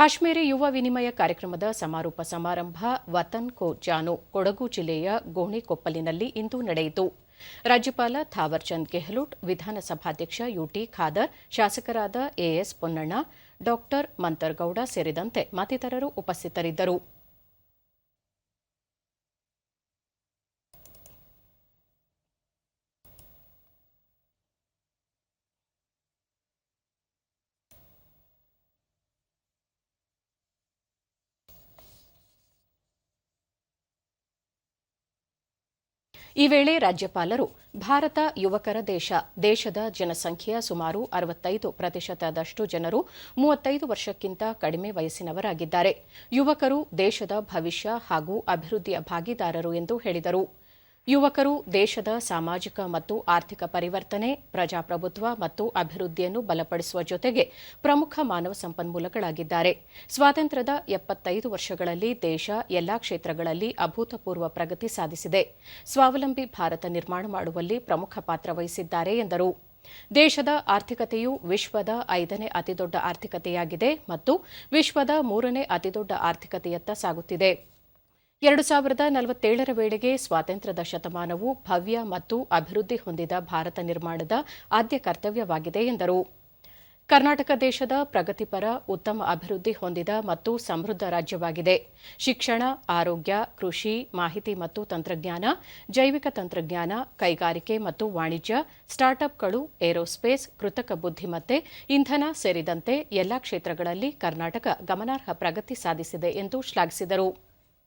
ಕಾಶ್ಮೀರಿ ಯುವ ವಿನಿಮಯ ಕಾರ್ಯಕ್ರಮದ ಸಮಾರೋಪ ಸಮಾರಂಭ ವತನ್ ಕೋ ಜಾನು, ಕೊಡಗು ಜಿಲ್ಲೆಯ ಗೋಣಿಕೊಪ್ಪಲಿನಲ್ಲಿ ಇಂದು ನಡೆಯಿತು. ರಾಜ್ಯಪಾಲ ಥಾವರ್ಚಂದ್ ಗೆಹ್ಲೋಟ್, ವಿಧಾನಸಭಾಧ್ಯಕ್ಷ ಯುಟಿ ಖಾದರ್, ಶಾಸಕರಾದ ಎಎಸ್ ಪೊನ್ನಣ್ಣ ಡಾ ಮಂತರ್ಗೌಡ ಸೇರಿದಂತೆ ಮತ್ತಿತರರು ಉಪಸ್ಥಿತರಿದ್ದರು. ಈ ವೇಳೆ ರಾಜ್ಯಪಾಲರು ಭಾರತ ಯುವಕರ ದೇಶ, ದೇಶದ ಜನಸಂಖ್ಯೆಯ ಸುಮಾರು ಅರವತ್ತೈದು ಪ್ರತಿಶತದಷ್ಟು ಜನರು ಮೂವತ್ತೈದು ವರ್ಷಕ್ಕಿಂತ ಕಡಿಮೆ ವಯಸ್ಸಿನವರಾಗಿದ್ದಾರೆ. ಯುವಕರು ದೇಶದ ಭವಿಷ್ಯ ಹಾಗೂ ಅಭಿವೃದ್ಧಿಯ ಭಾಗಿದಾರರು ಎಂದು ಹೇಳಿದರು. ಯುವಕರು ದೇಶದ ಸಾಮಾಜಿಕ ಮತ್ತು ಆರ್ಥಿಕ ಪರಿವರ್ತನೆ, ಪ್ರಜಾಪ್ರಭುತ್ವ ಮತ್ತು ಅಭಿವೃದ್ಧಿಯನ್ನು ಬಲಪಡಿಸುವ ಜೊತೆಗೆ ಪ್ರಮುಖ ಮಾನವ ಸಂಪನ್ಮೂಲಗಳಾಗಿದ್ದಾರೆ. ಸ್ವಾತಂತ್ರ್ಯದ ಎಪ್ಪತ್ತೈದು ವರ್ಷಗಳಲ್ಲಿ ದೇಶ ಎಲ್ಲಾ ಕ್ಷೇತ್ರಗಳಲ್ಲಿ ಅಭೂತಪೂರ್ವ ಪ್ರಗತಿ ಸಾಧಿಸಿದೆ. ಸ್ವಾವಲಂಬಿ ಭಾರತ ನಿರ್ಮಾಣ ಮಾಡುವಲ್ಲಿ ಪ್ರಮುಖ ಪಾತ್ರ ವಹಿಸಿದ್ದಾರೆ ಎಂದರು. ದೇಶದ ಆರ್ಥಿಕತೆಯು ವಿಶ್ವದ ಐದನೇ ಅತಿದೊಡ್ಡ ಆರ್ಥಿಕತೆಯಾಗಿದೆ ಮತ್ತು ವಿಶ್ವದ ಮೂರನೇ ಅತಿದೊಡ್ಡ ಆರ್ಥಿಕತೆಯತ್ತ ಸಾಗುತ್ತಿದೆ. ಎರಡು ಸಾವಿರದ ನಲವತ್ತೇಳರ ವೇಳೆಗೆ ಸ್ವಾತಂತ್ರ್ಯದ ಶತಮಾನವು ಭವ್ಯ ಮತ್ತು ಅಭಿವೃದ್ಧಿ ಹೊಂದಿದ ಭಾರತ ನಿರ್ಮಾಣದ ಆದ್ಯ ಕರ್ತವ್ಯವಾಗಿದೆ, ಎಂದರು. ಕರ್ನಾಟಕ ದೇಶದ ಪ್ರಗತಿಪರ, ಉತ್ತಮ ಅಭಿವೃದ್ಧಿ ಹೊಂದಿದ ಮತ್ತು ಸಮೃದ್ಧ ರಾಜ್ಯವಾಗಿದೆ. ಶಿಕ್ಷಣ, ಆರೋಗ್ಯ, ಕೃಷಿ, ಮಾಹಿತಿ ಮತ್ತು ತಂತ್ರಜ್ಞಾನ, ಜೈವಿಕ ತಂತ್ರಜ್ಞಾನ, ಕೈಗಾರಿಕೆ ಮತ್ತು ವಾಣಿಜ್ಯ, ಸ್ಟಾರ್ಟ್ಅಪ್ಗಳು, ಏರೋಸ್ಪೇಸ್, ಕೃತಕ ಬುದ್ಧಿಮತ್ತೆ, ಇಂಧನ ಸೇರಿದಂತೆ ಎಲ್ಲಾ ಕ್ಷೇತ್ರಗಳಲ್ಲಿ ಕರ್ನಾಟಕ ಗಮನಾರ್ಹ ಪ್ರಗತಿ ಸಾಧಿಸಿದೆ ಎಂದು ಶ್ಲಾಘಿಸಿದರು.